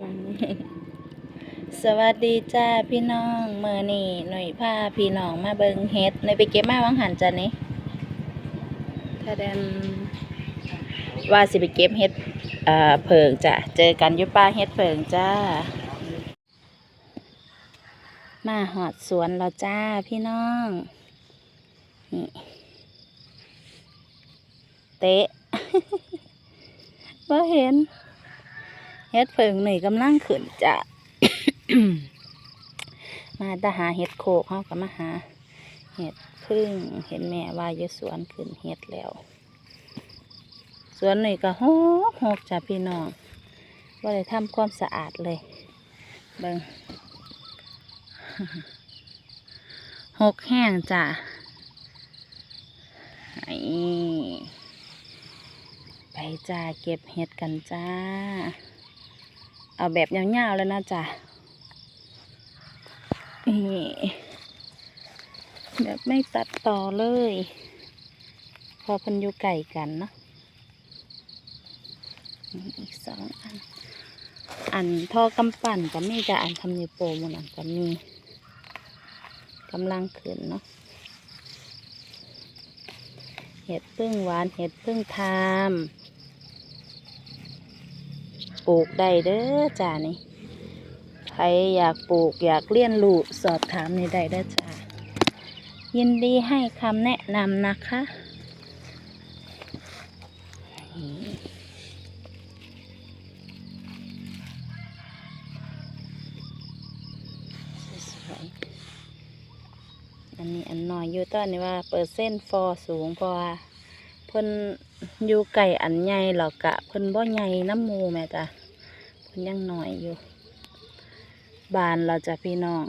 สวัสดีจ้าพี่น้องเมื่อนี่หน่อยพาพี่น้องมาเบิงเฮ็ดหน่อยไปเก็บมาวังหันจ้ะนี่ถ้าเดนว่าสิไปเก็บเฮ็ดเอ่อเผิงจ้ะเจอกันยุป้าเฮ็ดเผิงจ้า มาหอดสวนแล้วจ้าพี่น้องนี่เตะบ่เห็น เฮ็ดเพิงหนึ่กำลังขึ้นจ้ะมาแตหาเฮ็ดโคกเขาก็มาหาเฮ็ดพึ่งเห็นแม่ว่าอยู่สวนขึ้นเฮ็ดแล้วสวนหนี่ก็หกหกจ้ะพี่น้องว่าได้ทำความสะอาดเลยเบิ่งหกแห้งจ้ะไอ้ไปจ้าเก็บเห็ดกันจ้า เอาแบบยาวๆแล้วนะจ๊ะนี่แบบไม่ตัดต่อเลย พอพันยูไก่กันเนาะอีกสองอัน อันท่อกำปั่นก็มีจะอันทำนิ้วโป้งมันอันก็มีกำลังขึ้นเนาะเห็ดพึ่งหวานเห็ดพึ่งทาม ลูกได้เด้อจ้านี่ใครอยากปลูกอยากเรียนรู้สอบถามนี่ได้เด้อจ้ายินดีให้คำแนะนำนะคะอันนี้อันน้อยอยู่ตอนนี้ว่าเปอร์เซ็นต์ฟอสูงพราะว่าเพิ่นอยู่ไก่อันใหญ่หรอกกะเพิ่นบ่ใหญ่น้ำมูแม่จ้ะ เพิ่นยังหน้อยอยู่ บานเราจะพี่น้อง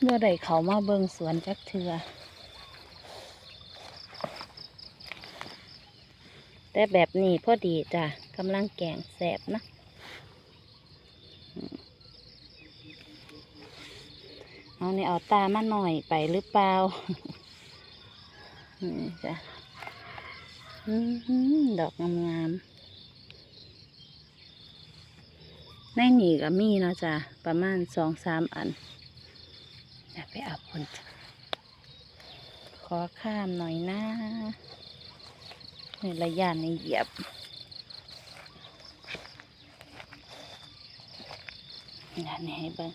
เมื่อใดเขามาเบิ่งสวนจักเทือ แต่แบบนี้พอดีจ้ะกำลังแกงแสบนะเอาเนี่ยเอาตามาหน่อยไปหรือเปล่า นี่จ้ะ ดอกงามๆในนี่ก็มีเนาะจ้ะประมาณสองสามอันอยากไปเอาผลจ้ะขอข้ามหน่อยนะในระยะในเหยียบนี่นให้เบิ่ง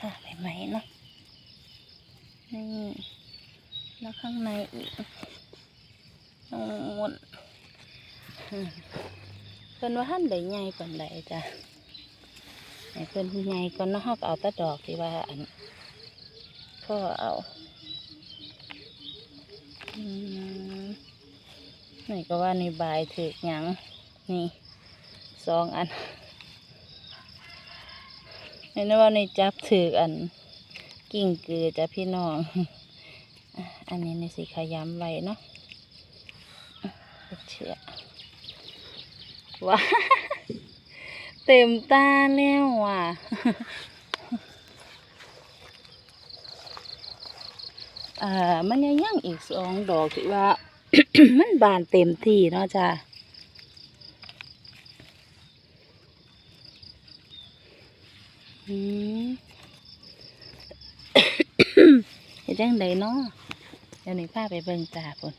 ค่ะใบไหมเนาะ นี่ แล้วข้างในอีกโอ้นเพิ่นว่าท่านใดใหญ่กว่าใดจ้ะไอ้เพิ่นใหญ่ก่อนเนาะเฮาก็เอาตะดอกที่ว่าอันพ่อเอาอืมนี่ก็ว่านี่บายถือกหยังนี่สองอันเห็นว่าในจับถืออัน กิ่งเกือจ้ะพี่น้อง อันนี้ในสีขยำไว้เนาะเชื่อว้าเต็มตาแล้วว่ะเอ่อมันยังยังอีกสองดอกที่ว่า มันบานเต็มที่เนาะจ้ะอืม เฮ็ดจังไดเนาะเดี๋ยวนี้พาไปเบิ่งตาพุ่น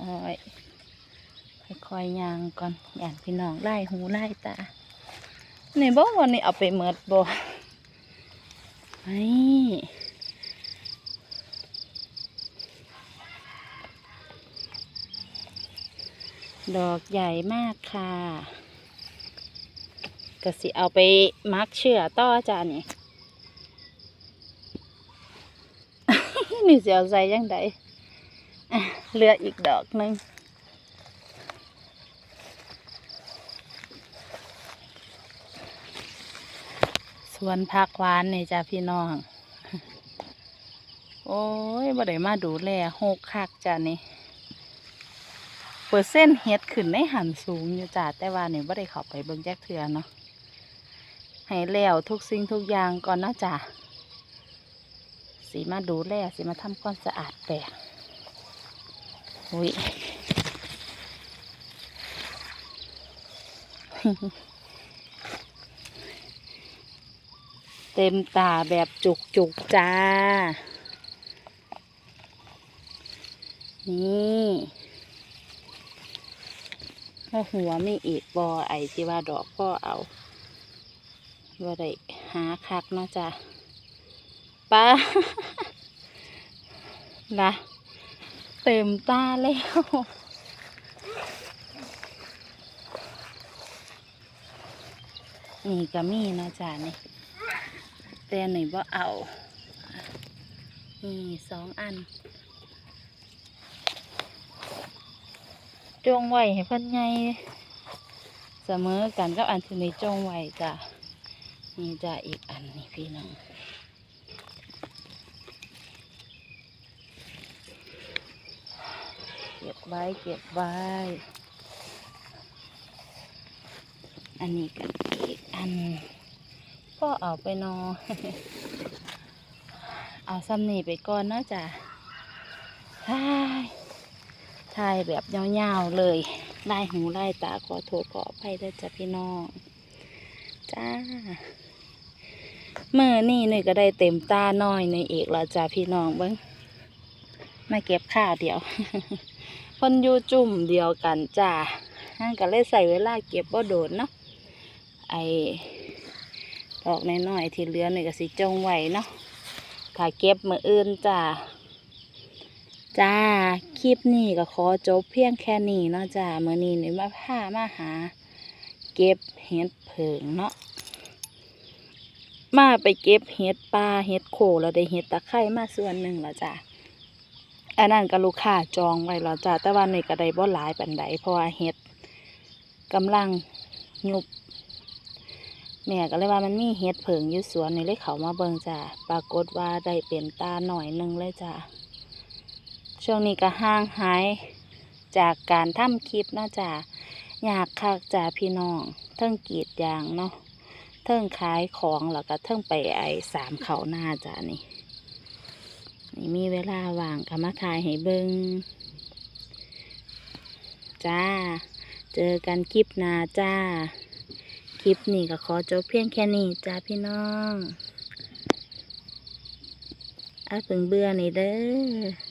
อ้ยค่อยๆย่างก่อนย่านพี่น้องไล่หูไล่ตานี่บ่วันนี้เอาไปเมิดบ่นี่ดอกใหญ่มากค่ะ ก็สิเอาไปมักเชื่อต่ออาจ้านี่นี่สิเอาใส่ยังไงเหลืออีกดอกหนึ่งสวนผักหวานนี่จ้าพี่น้อง โอ้ยบ่ได้มาดูแลหกคักจ้านี่เปอร์เซ็นต์เฮ็ดขึ้นในหันสูงอยู่จ้าแต่ว่านี่บ่ได้เข้าไปเบิ่งแจ๊กเทือเนาะ ให้แล้วทุกสิ่งทุกอย่างก่อนนะจ้ะสีมาดูแลสีมาทำความสะอาดแปลอุ้ยเต็มตาแบบจุกจุกจ้า นี่ถ้าหัวมีอีกบอไอที่ว่าดอกก็เอา ว่าได้หาคักนะจ้ะป้านะเต็มตาแล้วนี่ก็มีนะจ้ะนี่แต่หน่อยบ่เอานี่สองอันจงไว้ให้เพิ่นใหญ่เสมอกันกับอันที่ไม่จงไว้จ้ะ นี่จะอีกอันนี่พี่น้องเก็บไว้เก็บไว้ อันนี้กันอีกอันก็เอาไปนอนเอาซ้ำนี่ไปก่อนเนาะจ้ะถ่ายถ่ายแบบยาวๆเลยไล่หูไล่ตาขอโทษขออภัยด้วยจ้ะพี่น้อง จ้า เมื่อนี่หน่ยก็ได้เต็มตาน้อยในเอกแล้วจ้ะพี่น้องเบิ้งมาเก็บข้าวเดียวคนยูจุ่มเดียวกันจ้าฮั่นก็เลยใส่เวลาเก็บบ่โดนเนาะไอดอกน้อยๆที่เหลือหน่ยก็สิจงไว้เนาะถ้าเก็บมืออื่นจ้าจ้า คลิปนี้ก็ขอจบเพียงแค่นี้เนาะจ้าเมื่อนี้หน่ยมาพามาหา เก็บเห็ดเผิงเนาะ มาไปเก็บเห็ดปลาเห็ดโขแล้วได้เห็ดตะไคร่มาส่วนหนึ่งแล้วจ้าอันนั้นก็ลูกค้าจองไว้แล้วจ้าแต่ว่านี่ก็ไดบ่หลายปันใดเพราะว่าเห็ดกำลังยุบแม่ก็เลยว่ามันมีเห็ดเผิงอยู่สวนนี่เลยเขามาเบิ่งจ้าปรากฏว่าได้เป็นตาหน่อยหนึงเลยจ้าช่วงนี้ก็ห่างหายจากการทำคลิปเนาะจ้าอยากคักจ้าพี่น้องเทิงกีดยางเนาะ เทิงขายของแล้วก็เทิงไปไอสามเขาหน้าจ้านี่ นี่มีเวลาว่างก็มาถ่ายให้เบิ่งจ้า เจอกันคลิปหน้าจ้า คลิปนี้ก็ขอจบเพียงแค่นี้จ้าพี่น้องอาเพิ่งเบื่อนี่เด้อ